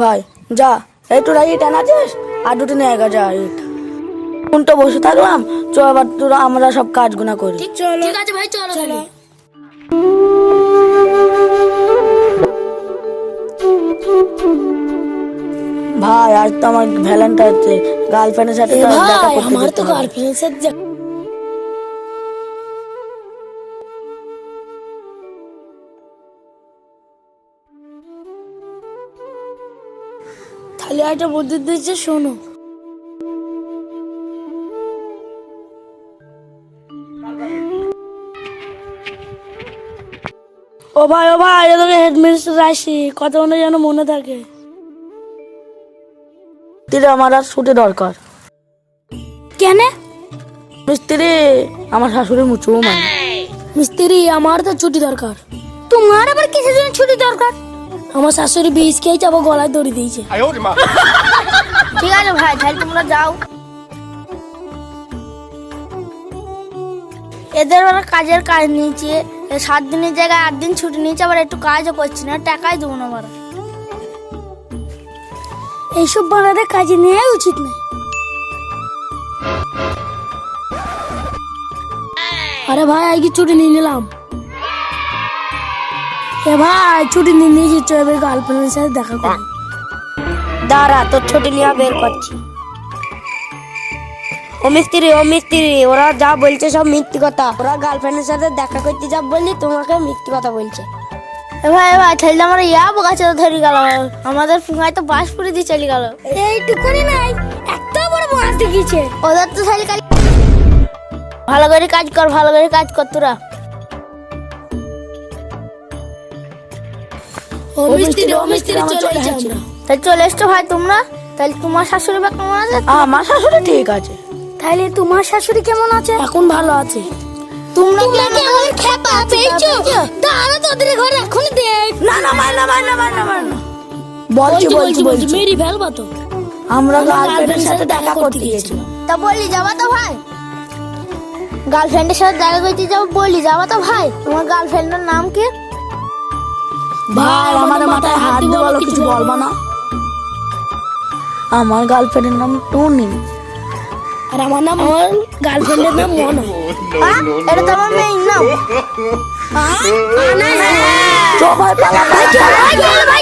ভাই যা এই তোরা ইট আনাছিস আর দুটো নিয়ে গা যা ইট কোনটা বসে থাকলাম চ এবার তোরা আমরা সব কাজগুনা করি। চলো। ঠিক আছে ভাই চলো চলো। ভাই আজ তো আমার ভ্যালেন্টাইন ডে গার্লফ্রেন্ডের সাথে তো দেখা ভাই করতে আমার তো গার্লফ্রেন্ডের সাথে তাহলে একটা দিয়েছে শোনো। ও ভাই ও ভাই এদিকে হেডমিস্টার আসি। কথা মনে যেন মনে থাকে। মিস্ত্রি আমার আর ছুটি দরকার। কেন? মিস্ত্রি আমার শাশুড়ি মুচু মানে মিস্ত্রি আমার তো ছুটি দরকার। তোমার আবার কিসের জন্য ছুটি দরকার? আমার শাশুড়ি বীজ খেয়ে যাব গলায় দড়ি দিয়েছে। ঠিক আছে ভাই তাহলে তোমরা যাও। এদের ওরা কাজের কাজ নিয়েছে সাত দিনের জায়গায় আট দিন ছুটি নিয়েছে আবার একটু কাজও করছি না টাকাই দেবো না আবার এইসব বানাতে কাজে নেওয়াই উচিত না আরে ভাই আজকে ছুটি নিয়ে নিলাম। এ ভাই ছুটি নিয়ে নিয়েছি চল এবার গার্লফ্রেন্ডের সাথে দেখা করব দাঁড়া তোর ছুটি নিয়ে বের করছি। ও মিস্ত্রি ও মিস্ত্রি ওরা যা বলছে সব মিথ্যে কথা। ওরা গার্লফ্রেন্ডের সাথে দেখা করতে যা বললি তোমাকে মিথ্যে কথা বলছে। এ ভাই এ ভাই তাহলে আমরা ইয়া গাছে ধরে গেল। আমাদের ফুঙায় তো বাস পুরে দিয়ে চলে গেল। এইটুকুনি নাই এত বড় মাছ দেখিয়েছে। ওদের তো কাল ভালো করে কাজ কর ভালো করে কাজ কর তোরা। চলে এসছো ভাই তোমরা? তাহলে তোমার শাশুড়ি বা কেমন আছে? আমার শাশুড়ি ঠিক আছে। তাহলে তোমার শাশুড়ি কেমন আছে? এখন ভালো আছে। তোমরা কি আমাদের খেপা পেয়েছ? দাঁড়া তোদের ঘরে এখন দেখ। না না মার না মার না মার না মার না। বলছি বলছি বলছি মেরি ফেলবা তো। আমরা গার্লফ্রেন্ডের সাথে দেখা করতে গিয়েছিলাম তা বললি যাবা তো ভাই? গার্লফ্রেন্ডের সাথে দেখা করতে যাব বললি যাবা তো ভাই? তোমার গার্লফ্রেন্ডের নাম কি? ভাই আমার মাথায় হাত দিয়ে বলো কিছু বলব না। আমার গার্লফ্রেন্ডের নাম টুনি। আর আমার নাম আমার গার্লফ্রেন্ডের নাম মনো। এটা তো আমার মেয়ের নাম। সবাই পালা পালা, পালা। ভাই।